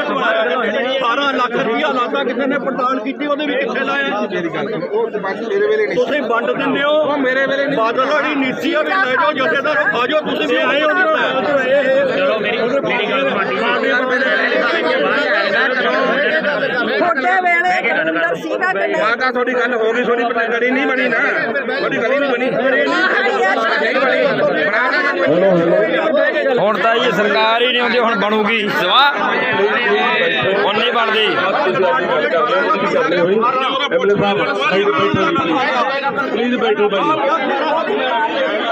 18 ਲੱਖ ਰੁਪਇਆ ਲਾਤਾ ਕਿਸੇ ਨੇ ਪੜਤਾਲ ਕੀਤੀ ਉਹਦੇ ਵੀ ਕਿੱਥੇ ਲਾਇਆ? ਮੇਰੀ ਗੱਲ ਸੁਣ। ਉਹ ਬਸ ਮੇਰੇ ਵੇਲੇ ਨਹੀਂ ਤੁਸੀਂ ਵੰਡ ਦਿੰਦੇ ਹੋ ਮੇਰੇ ਵੇਲੇ ਨਹੀਂ ਬਾਦਲ ਵਾਲੀ ਨੀਤੀ ਆ ਵੀ ਲੈ ਜਾਓ ਜਥੇਦਾਰ ਆ ਜਾਓ ਤੁਸੀਂ ਵੀ ਆਏ ਹੋ ਚਲੋ ਮੇਰੀ ਮੇਰੀ ਗੱਲ ਛੋਟੇ ਵੇਲੇ ਸੀਗਾ ਕਿ ਨਹੀਂ ਮਾਤਾ ਤੁਹਾਡੀ ਗੱਲ ਹੋ ਗਈ ਤੁਹਾਡੀ ਗਲੀ ਨਹੀਂ ਬਣੀ ਨਾ। ਤੁਹਾਡੀ ਗਲੀ ਨਹੀਂ ਬਣੀ ਨਹੀਂ ਬਣੀ ਬਣਾ ਦਾਂਗੇ ਹੁਣ ਤਾਂ ਇਹ ਸਰਕਾਰ ਹੀ ਨਹੀਂ ਆਉਂਦੀ ਹੁਣ ਬਣੂਗੀ। ਸਵਾ ਹੁਣ ਨਹੀਂ ਬਣਦੀ। ਪਲੀਜ਼ ਬੈਠੋ ਭਾਈ।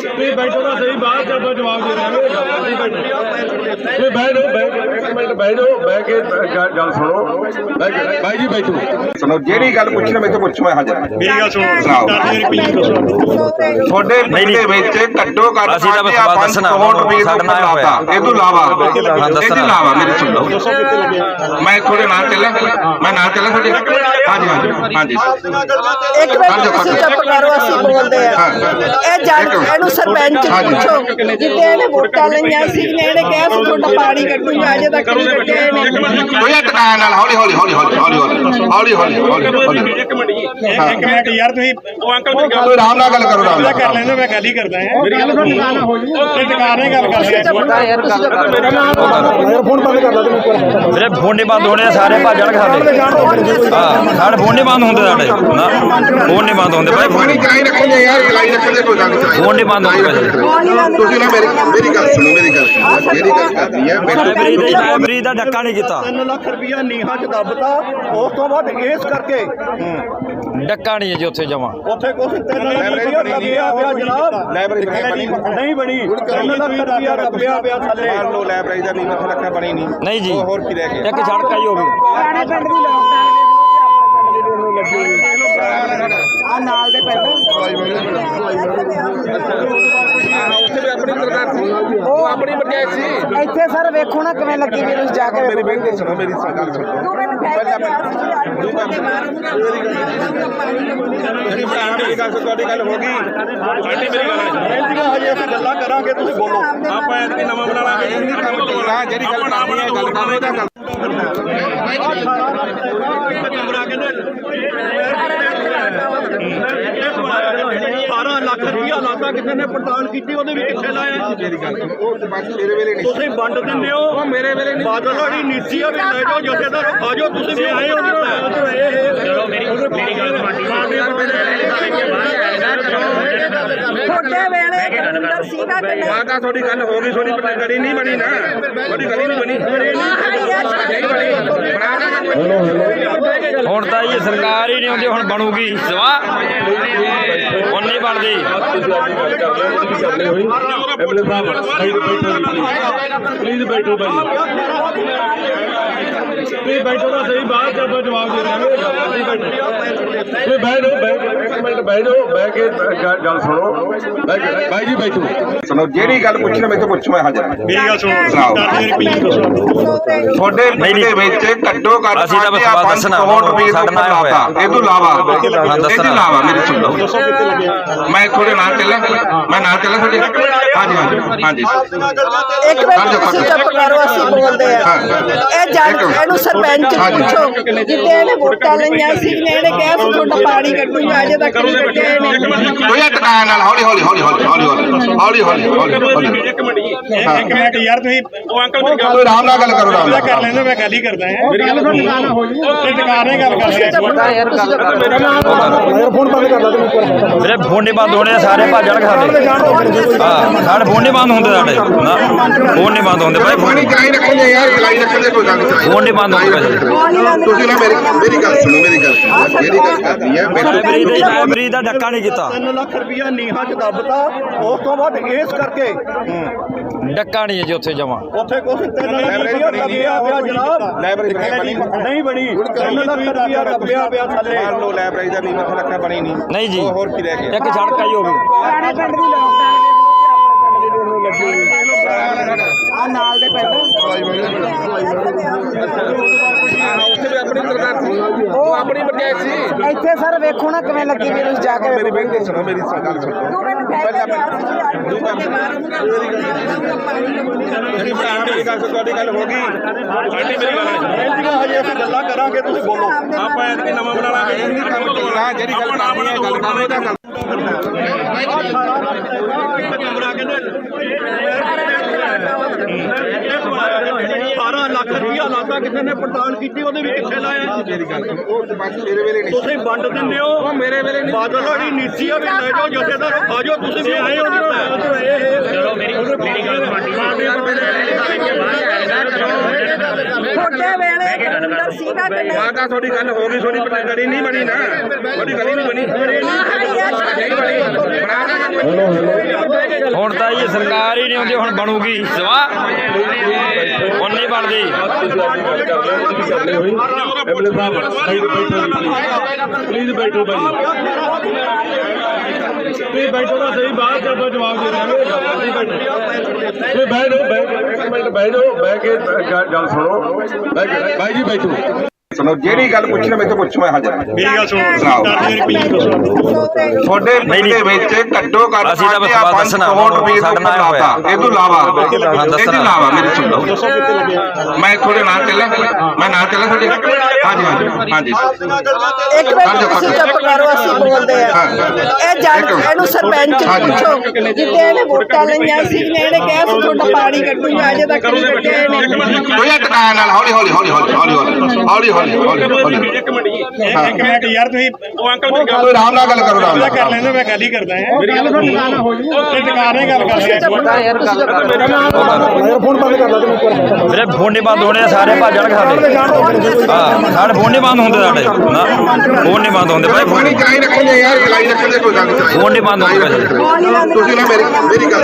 ਤੁਸੀਂ ਬੈਠੋ ਤਾਂ ਸਹੀ ਬਾਅਦ ਚ ਆਪਾਂ ਜਵਾਬ ਦੇ ਦਾਂਗੇ ਬੈਠੋ। ਤੁਸੀਂ ਬੈਠੋ ਬੈਠੋ ਇੱਕ ਮਿੰਟ ਬੈਠੋ ਬਹਿ ਕੇ ਗੱਲ ਸੁਣੋ। ਬਾਈ ਜੀ ਬੈਠੋ। ਸੁਣੋ ਜਿਹੜੀ ਗੱਲ ਪੁੱਛਣੀ ਮੈਂ ਤੋਂ ਪੁੱਛੋ ਮੈਂ ਹਾਜ਼ਰ ਹਾਂ। ਮੇਰੀ ਗੱਲ ਸੁਣੋ। ਤੁਹਾਡੇ ਪਿੰਡ ਦੇ। ਵਿੱਚ ਘੱਟੋ ਘੱਟ ਅਸੀਂ ਤਾਂ ਬਸ ਦੱਸਣਾ, ਸਾਡੇ ਨਾਲ ਤੋਂ ਹੋਇਆ। ਇਹ ਤੋਂ ਇਲਾਵਾ ਇਹ ਤੋਂ ਦੱਸਣਾ। ਇਲਾਵਾ ਮੇਰੇ ਸੁਣ ਲਓ। ਮੈਂ ਤੁਹਾਡੇ ਨਾਲ ਚੱਲਾਂ? ਮੈਂ ਨਾਲ ਚੱਲਾਂ ਤੁਹਾਡੇ? ਹਾਂਜੀ ਹਾਂਜੀ। ਹਾਂਜੀ। ਇੱਕ ਮਿੰਟ ਤੁਸੀਂ ਚੁੱਪ ਕਰੋ ਅਸੀਂ ਬੋਲਦੇ ਆ। ਇਹ ਜੱਜ ਇਹਨੂੰ ਸਰਪੰਚ ਨੂੰ। ਪੁੱਛੋ ਜਿੱਤੇ ਇਹਨੇ ਵੋਟਾਂ ਲਈਆਂ ਸੀ ਨੇ ਇਹਨੇ ਕਿਹਾ ਸੀ ਤੁਹਾਡਾ ਪਾਣੀ ਕੱਢੂਗਾ ਅਜੇ ਤੱਕ ਨਹੀਂ ਕੱਢਿਆ ਇਹਨੇ ਕੋਈ ਟਕਾਇਆ ਨਾਲ ਹੌਲੀ ਹੌਲੀ ਹੌਲੀ ਹੌਲੀ ਹੌਲੀ ਹੌਲੀ ਹੌਲੀ ਹੌਲੀ ਹੌਲੀ ਇੱਕ ਮਿੰਟ ਜੀ ਇੱਕ ਮਿੰਟ ਯਾਰ ਤੁਸੀਂ ਉਹ ਅੰਕਲ ਮੇਰੀ ਗੱਲ ਆਰਾਮ ਨਾਲ ਗੱਲ ਕਰੋ ਆਰਾਮ ਨਾਲ ਕਰ ਲੈਂਦੇ ਮੈਂ ਗੱਲ ਹੀ ਕਰਦਾ ਹਾਂ ਮੇਰੀ ਗੱਲ ਸੁਣੋ ਉਹ ਟਿਕਾਰ ਨੇ ਗੱਲ ਕਰ ਲਿਆ ਵੀਰੇ ਫੋਨ ਨਹੀਂ ਬੰਦ ਹੋਣੇ ਸਾਰੇ ਭੱਜਣ ਸਾਡੇ ਹਾਂ ਸਾਡੇ ਫੋਨ ਨਹੀਂ ਬੰਦ ਹੁੰਦੇ ਸਾਡੇ ਨਾ ਫੋਨ ਨਹੀਂ ਬੰਦ ਹੁੰਦੇ ਭਾਈ ਪਾਣੀ ਫੋਨ ਚਾਹੀ ਰੱਖਣੇ ਯਾਰ ਚਲਾਈ ਰੱਖਣੇ ਕੋਈ ਗੱਲ ਨਹੀਂ ਫੋਨ ਨਹੀਂ ਬੰਦ ਤੁਸੀਂ ਨਾ ਮੇਰੀ ਮੇਰੀ ਗੱਲ ਸੁਣੋ ਮੇਰੀ ਗੱਲ ਸੁਣੋ। ਮੇਰੀ ਗੱਲ ਕਰਦੀ ਹੈ ਮੇਰੀ ਲਾਇਬ੍ਰੇਰੀ ਦੇ ਲਾਇਬ੍ਰੇਰੀ ਦਾ ਡੱਕਾ ਨਹੀਂ ਕੀਤਾ। 3 ਲੱਖ ਰੁਪਇਆ ਨੀਹਾਂ 'ਚ ਦੱਬਤਾ। ਉਸ ਤੋਂ ਬਾਅਦ ਇਸ ਕਰਕੇ ਡੱਕਾ ਨਹੀਂ ਹੈ ਜੀ ਉੱਥੇ ਜਮਾ। ਉੱਥੇ ਕੁਛ 3 ਲੱਖ ਰੁਪਇਆ ਦੱਬਿਆ ਪਿਆ ਜਨਾਬ। ਲਾਇਬ੍ਰੇਰੀ ਬਣੀ ਨਹੀਂ। ਬਣੀ। 3 ਲੱਖ ਰੁਪਇਆ ਦੱਬਿਆ ਪਿਆ ਥੱਲੇ। ਮੰਨ ਲਓ ਲਾਇਬ੍ਰੇਰੀ ਦਾ ਨਹੀਂ ਲੱਖਾ ਬਣੀ ਨਹੀਂ। ਨਹੀਂ ਜੀ। ਹੋਰ ਕੀ ਰਹਿ ਗਿਆ? ਇੱਕ ਸੜਕ ਆਈ ਹੋਵੇ। ਆ ਨਾਲ ਦੇ ਪਿੰਡ ਉੱਥੇ ਵੀ ਆਪਣੀ ਸਰਕਾਰ ਸੀ ਉਹ ਆਪਣੀ ਪੰਚਾਇਤ ਸੀ ਇੱਥੇ ਸਰ ਵੇਖੋ ਨਾ ਕਿਵੇਂ ਲੱਗੀ ਵੀ ਤੁਸੀਂ ਜਾ ਕੇ ਮੇਰੀ ਬੇਨਤੀ ਸੁਣੋ ਮੇਰੀ ਗੱਲ ਸੁਣੋ ਤੂੰ ਮੈਨੂੰ ਕਹਿ ਕੇ ਮੇਰੀ ਭੈਣ ਮੇਰੀ ਗੱਲ ਸੁਣ, ਤੁਹਾਡੀ ਗੱਲ ਹੋ ਗਈ ਸਾਡੀ ਮੇਰੀ ਗੱਲ ਹੈ ਬੇਨਤੀਆਂ ਹਜੇ ਅਸੀਂ ਗੱਲਾਂ ਕਰਾਂਗੇ ਤੁਸੀਂ ਬੋਲੋ ਆਪਾਂ ਐਤਕੀ ਨਵਾਂ ਬਣਾ ਲਾਂਗੇ ਇਹ ਨਹੀਂ ਕੰਮ ਚੋਣਾ ਜਿਹੜੀ ਗੱਲ ਕਰਨੀ ਹੈ ਗੱਲ ਕਰਨੀ ਉਹਦਾ ਗੱਲ 18 ਲੱਖ ਰੁਪਇਆ ਲਾਤਾ ਕਿਸੇ ਨੇ ਪੜਤਾਲ ਕੀਤੀ ਉਹਦੇ ਵੀ ਕਿੱਥੇ ਲਾਇਆ? ਮੇਰੀ ਗੱਲ। ਉਹ ਬਸ ਮੇਰੇ ਵੇਲੇ ਨਹੀਂ ਤੁਸੀਂ ਵੰਡ ਦਿੰਦੇ ਹੋ। ਮੇਰੇ ਵੇਲੇ ਨਹੀਂ ਬਾਦਲ ਵਾਲੀ ਨੀਤੀ ਆ ਵੀ ਲੈ ਜਾਓ ਜਥੇਦਾਰ ਆ ਜਾਓ ਤੁਸੀਂ ਵੀ ਆਏ ਹੋ ਚਲੋ ਮੇਰੀ ਮੇਰੀ ਗੱਲ ਛੋਟੇ ਵੇਲੇ ਕਬੂਤਰ ਸੀਗਾ ਕਿ ਨਹੀਂ ਮਾਤਾ ਤੁਹਾਡੀ ਗੱਲ ਹੋ ਗਈ ਤੁਹਾਡੀ ਪਤਾ ਗਲੀ ਨਹੀਂ ਬਣੀ ਨਾ। ਤੁਹਾਡੀ ਗਲੀ ਨਹੀਂ ਬਣੀ। ਨਹੀਂ ਬਣੀ ਬਣਾ ਦਾਂਗੇ ਹੁਣ ਤਾਂ ਇਹ ਸਰਕਾਰ ਹੀ ਨਹੀਂ ਆਉਂਦੀ ਹੁਣ ਬਣੂਗੀ। ਸਵਾ ਨਹੀਂ ਬਣਦੀ ਐਮਐਲਏ ਸਾਹਿਬ ਪਲੀਜ਼ ਬੈਠੋ ਭਾਈ ਤੁਸੀਂ ਬੈਠੋ ਤਾਂ ਸਹੀ ਬਾਅਦ ਚ ਆਪਾਂ ਜਵਾਬ ਦੇ ਤੁਸੀਂ ਬੈਠੋ ਤੁਸੀਂ ਬੈਠੋ ਬਹਿ ਇੱਕ ਮਿੰਟ ਬੈਠੋ ਬਹਿ ਕੇ ਗੱਲ ਸੁਣੋ ਬਾਈ ਜੀ ਬੈਠੋ ਸੁਣੋ ਜਿਹੜੀ ਗੱਲ ਪੁੱਛਣੀ ਮੈਂ ਤੋਂ ਪੁੱਛੋ ਮੈਂ ਹਾਜ਼ਰ ਹਾਂ। ਮੇਰੀ ਗੱਲ ਸੁਣੋ। ਤੁਹਾਡੇ ਪਿੰਡ। ਵਿੱਚ ਘੱਟੋ ਘੱਟ ਅਸੀਂ ਤਾਂ ਬਸ ਦੱਸਣਾ, ਕਰੋੜ ਰੁਪਏ ਲਾਤਾ। ਇਹ ਤੋਂ ਇਲਾਵਾ ਹਾਂ, ਇਹ ਤੋਂ। ਇਲਾਵਾ ਮੇਰੇ ਸੁਣ ਲਓ ਮੈਂ ਤੁਹਾਡੇ ਨਾਲ ਚੱਲਾਂ? ਮੈਂ ਨਾਲ ਚੱਲਾਂ ਤੁਹਾਡੇ? ਹਾਂਜੀ ਹਾਂਜੀ ਹਾਂਜੀ। ਇੱਕ ਮਿੰਟ ਤੁਸੀਂ ਚੁੱਪ ਕਰੋ ਅਸੀਂ ਬੋਲਦੇ ਆ। ਇਹ ਜੱਜ ਇਹਨੂੰ ਸਰਪੰਚ। ਪੁੱਛੋ ਜਿੱਤੇ ਇਹਨੇ ਵੋਟਾਂ ਲਈਆਂ ਸੀ ਨੇ ਇਹਨੇ ਕਿਹਾ ਸੀ ਤੁਹਾਡਾ ਪਾਣੀ ਕੱਢੂਗਾ ਅਜੇ ਤੱਕ ਨਹੀਂ ਕੱਢਿਆ ਇਹਨੇ। ਟਕਾਇਆ ਨਾਲ ਹੌਲੀ ਹੌਲੀ ਹੌਲੀ ਹੌਲੀ ਹੌਲੀ ਹੌਲੀ ਹੌਲੀ ਹੌਲੀ ਹੌਲੀ ਇੱਕ ਮਿੰਟ ਜੀ ਇੱਕ ਮਿੰਟ ਯਾਰ ਤੁਸੀਂ ਉਹ ਅੰਕਲ ਮੇਰੀ ਗੱਲ ਕੋਈ ਆਰਾਮ ਨਾਲ ਗੱਲ ਕਰੋ ਆਰਾਮ ਕਰ ਨਾਲ ਲੈਂਦੇ ਮੈਂ ਗੱਲ ਹੀ ਕਰਦਾ ਹਾਂ ਮੇਰੀ ਗੱਲ ਸੁਣੋ ਉਹ ਟਿਕਾਰ ਨੇ ਗੱਲ ਕਰ ਲਿਆ ਵੀਰੇ ਫੋਨ ਨਹੀਂ ਬੰਦ ਹੋਣੇ ਸਾਰੇ ਭੱਜਣ ਸਾਡੇ ਹਾਂ ਸਾਡੇ ਫੋਨ ਨਹੀਂ ਬੰਦ ਹੁੰਦੇ ਸਾਡੇ ਨਾ ਫੋਨ ਨਹੀਂ ਬੰਦ ਹੁੰਦੇ ਭਾਈ ਫੋਨ ਚਾਹੀ ਰੱਖਣੇ ਯਾਰ ਚਲਾਈ ਰੱਖਣੇ ਕੋਈ ਗੱਲ ਨਹੀਂ ਫੋਨ ਨਹੀਂ ਬੰਦ ਹੁੰਦੇ ਤੁਸੀਂ ਨਾ ਮੇਰੀ ਮੇਰੀ ਗੱਲ ਸੁਣੋ ਮੇਰੀ ਗੱਲ ਮੇਰੀ ਗੱਲ ਕਰਦੀ ਹੈ ਮੇਰੀ ਲਾਇਬ੍ਰੇਰੀ ਦੇ ਲਾਇਬ੍ਰੇਰੀ ਦਾ ਡੱਕਾ ਨਹੀਂ ਕੀਤਾ। 3 ਲੱਖ ਰੁਪਇਆ ਨੀਹਾਂ 'ਚ ਦੱਬਤਾ ਉਸ ਤੋਂ ਬਾਅਦ ਇਸ ਕਰਕੇ ਡੱਕਾ ਨਹੀਂ ਹੈ ਜੀ ਉੱਥੇ ਜਮਾ। ਉੱਥੇ ਕੁਛ 3 ਲੱਖ ਰੁਪਇਆ ਦੱਬਿਆ ਪਿਆ ਜਨਾਬ। ਲਾਇਬ੍ਰੇਰੀ ਬਣੀ ਨਹੀਂ ਬਣੀ। 3 ਲੱਖ ਰੁਪਇਆ ਦੱਬਿਆ ਪਿਆ ਥੱਲੇ। ਮੰਨ ਲਓ ਲਾਇਬ੍ਰੇਰੀ ਦਾ ਨਹੀਂ ਮੱਥਾ ਲੱਖਾ ਬਣੀ ਨਹੀਂ। ਨਹੀਂ ਜੀ। ਹੋਰ ਕੀ ਰਹਿ ਗਿਆ? ਇੱਕ ਸੜਕ ਆਈ ਹੋਵੇ। ਆ ਨਾਲ ਦੇ ਪਿੰਡ। ਆਪਣੀ ਪੰਚਾਇਤ ਸੀ ਇੱਥੇ ਸਰ ਵੇਖੋ ਨਾ ਕਿਵੇਂ ਲੱਗੀ ਵੀ ਤੁਸੀਂ ਜਾ ਕੇ ਮੇਰੀ ਬੇਨਤੀ ਸੁਣੋ ਮੇਰੀ ਗੱਲ ਸੁਣੋ ਤੂੰ ਮੈਨੂੰ ਕਹਿ ਕੇ ਗਿਆ ਸੀ ਕਿ ਅੱਜ ਤੁਹਾਡੇ ਮੇਰੀ ਭੈਣ ਮੇਰੀ ਗੱਲ ਸੁਣ, ਤੁਹਾਡੀ ਗੱਲ ਹੋ ਗਈ ਆਂਟੀ ਮੇਰੀ ਗੱਲ ਹੈ ਬੇਨਤੀਆਂ ਹਜੇ ਅਸੀਂ ਗੱਲਾਂ ਕਰਾਂਗੇ ਤੁਸੀਂ ਬੋਲੋ ਆਪਾਂ ਐਤਕੀ ਨਵਾਂ ਬਣਾ ਲਾਂਗੇ ਇਹ ਨਹੀਂ ਕੰਮ ਤੋੜਨਾ ਜਿਹੜੀ ਗੱਲ ਕਰਨੀ ਹੈ ਗੱਲ ਕਰੋ ਇਹਦਾ ਗੱਲ ਕਮਰਾ ਕਹਿੰਦੇ 18 ਲੱਖ ਰੁਪਇਆ ਲਾਤਾ ਕਿਸੇ ਨੇ ਪ੍ਰਦਾਨ ਕੀਤੀ ਉਹਦੇ ਵੀ ਕਿੱਥੇ ਲਾਇਆ। ਮੇਰੀ ਗੱਲ ਉਹ ਬਸ ਮੇਰੇ ਵੇਲੇ ਨਹੀਂ ਤੁਸੀਂ ਵੰਡ ਦਿੰਦੇ ਹੋ। ਉਹ ਮੇਰੇ ਵੇਲੇ ਨਹੀਂ ਬਾਦਲ ਵਾਲੀ ਨੀਤੀ ਆ ਵੀ ਲੈ ਜਾਓ ਜਥੇਦਾਰ ਖਾ ਜਾਓ ਤੁਸੀਂ ਵੀ ਆਏ ਹੋ। ਚਲੋ ਮੇਰੀ ਮੇਰੀ ਗੱਲ ਤੁਹਾਡੇ ਵੇਲੇ ਅੰਦਰ ਸੀਗਾ ਕਿ ਨਹੀਂ। ਮਾਤਾ ਤੁਹਾਡੀ ਗੱਲ ਹੋ ਗਈ ਤੁਹਾਡੀ ਗੜੀ ਨਹੀਂ ਬਣੀ ਨਾ। ਤੁਹਾਡੀ ਗੜੀ ਨਹੀਂ ਬਣੀ। ਹੁਣ ਤਾਂ ਇਹ ਸਰਕਾਰ ਹੀ ਨਹੀਂ ਆਉਂਦੀ ਹੁਣ ਬਣੂਗੀ। ਸਵਾ ਬਣਦੀ। ਐਮਐਲਏ ਸਾਹਿਬ ਬੈਠੋ ਪਲੀਜ਼ ਬੈਠੋ ਭਾਈ ਤੁਸੀਂ ਬੈਠੋ ਤਾਂ ਸਹੀ ਬਾਅਦ ਚ ਆਪਾਂ ਜਵਾਬ ਦੇ ਦਾਂਗੇ ਤੁਸੀਂ ਬੈਠੋ ਤੁਸੀਂ ਬਹਿ ਜਾਓ ਬਹਿ ਬਹਿ ਜਾਓ ਬਹਿ ਕੇ ਗੱਲ ਸੁਣੋ ਬਹਿ ਭਾਈ ਜੀ ਬੈਠੋ ਸੁਣੋ ਜਿਹੜੀ ਗੱਲ ਪੁੱਛਣਾ ਮੈਨੂੰ ਪੁੱਛੋ ਮੈਂ ਹਾਜ਼ਰ ਹਾਂ। ਮੇਰੀ ਗੱਲ ਸੁਣੋ ਤੁਹਾਡੇ ਪਿੰਡ ਵਿੱਚ ਘੱਟੋ ਘੱਟ ਅਸੀਂ ਤਾਂ ਬਸ ਦੱਸਣਾ ਰੁਪਏ ਤੋਂ ਲਾਤਾ। ਇਹ ਤੋਂ ਇਲਾਵਾ ਇਹ ਤੋਂ ਲਾਵਾ ਮੇਰੇ ਸੁਣ। ਲਓ ਮੈਂ ਥੋੜੇ ਨਾਲ ਚੱਲਾਂ? ਮੈਂ ਨਾਲ ਚੱਲਾਂ ਤੁਹਾਡੇ? ਹਾਂਜੀ ਹਾਂਜੀ ਹਾਂਜੀ। ਇੱਕ ਮਿੰਟ ਤੁਸੀਂ ਚੁੱਪ ਕਰੋ ਅਸੀਂ ਬੋਲਦੇ ਆ। ਇਹ ਜੱਜ ਇਹਨੂੰ ਸਰਪੰਚ ਪੁੱਛੋ ਜਿੱਤੇ ਇਹਨੇ ਵੋਟਾਂ ਲਈਆਂ ਸੀ ਨੇ ਇਹਨੇ ਸੀ ਤੁਹਾਡਾ ਪਾਣੀ ਕੱਢੂਗਾ ਅਜੇ ਤੱਕ ਕੋਈ ਟਕਾਇਆ ਨਾਲ ਹੌਲੀ ਹੌਲੀ ਹੌਲੀ ਹੌਲੀ ਹੌਲੀ ਹੌਲੀ ਹੌਲੀ। ਇੱਕ ਮਿੰਟ ਜੀ ਇੱਕ ਮਿੰਟ ਯਾਰ ਤੁਸੀਂ ਉਹ ਅੰਕਲ ਮੇਰੀ ਗੱਲ ਕੋਈ ਆਰਾਮ ਨਾਲ ਗੱਲ ਕਰੋ ਆਰਾਮ ਨਾਲ ਕਰ ਲੈਂਦੇ ਮੈਂ ਗੱਲ ਹੀ ਕਰਦਾ ਹਾਂ ਮੇਰੀ ਗੱਲ ਸੁਣ ਤੇ ਟਿਕਾਣੇ ਗੱਲ ਕਰ ਤੁਸੀਂ ਚੁੱਪ ਕਰ ਯਾਰ ਤੁਸੀਂ ਚੁੱਪ ਕਰੋ ਵੀਰੇ ਫੋਨ ਨਹੀਂ ਬੰਦ ਹੋਣੇ ਸਾਰੇ ਭੱਜ ਜਾਣਗੇ ਸਾਡੇ ਹਾਂ ਸਾਡੇ ਫੋਨ ਨਹੀਂ ਬੰਦ ਹੁੰਦੇ ਸਾਡੇ ਫੋਨ ਨਹੀਂ ਬੰਦ ਹੁੰਦੇ ਭਾਈ ਪਾਣੀ ਚਲਾਈ ਰੱਖਣੇ ਯਾਰ ਚਲਾਈ ਰੱਖਣੇ ਕੋਈ ਗੱਲ ਨਹੀਂ ਫੋਨ ਨਹੀਂ ਬੰਦ ਹੁੰਦੇ ਨਹੀਂ ਤੁਸੀਂ ਨਾ ਮੇਰੀ ਮੇਰੀ ਗੱਲ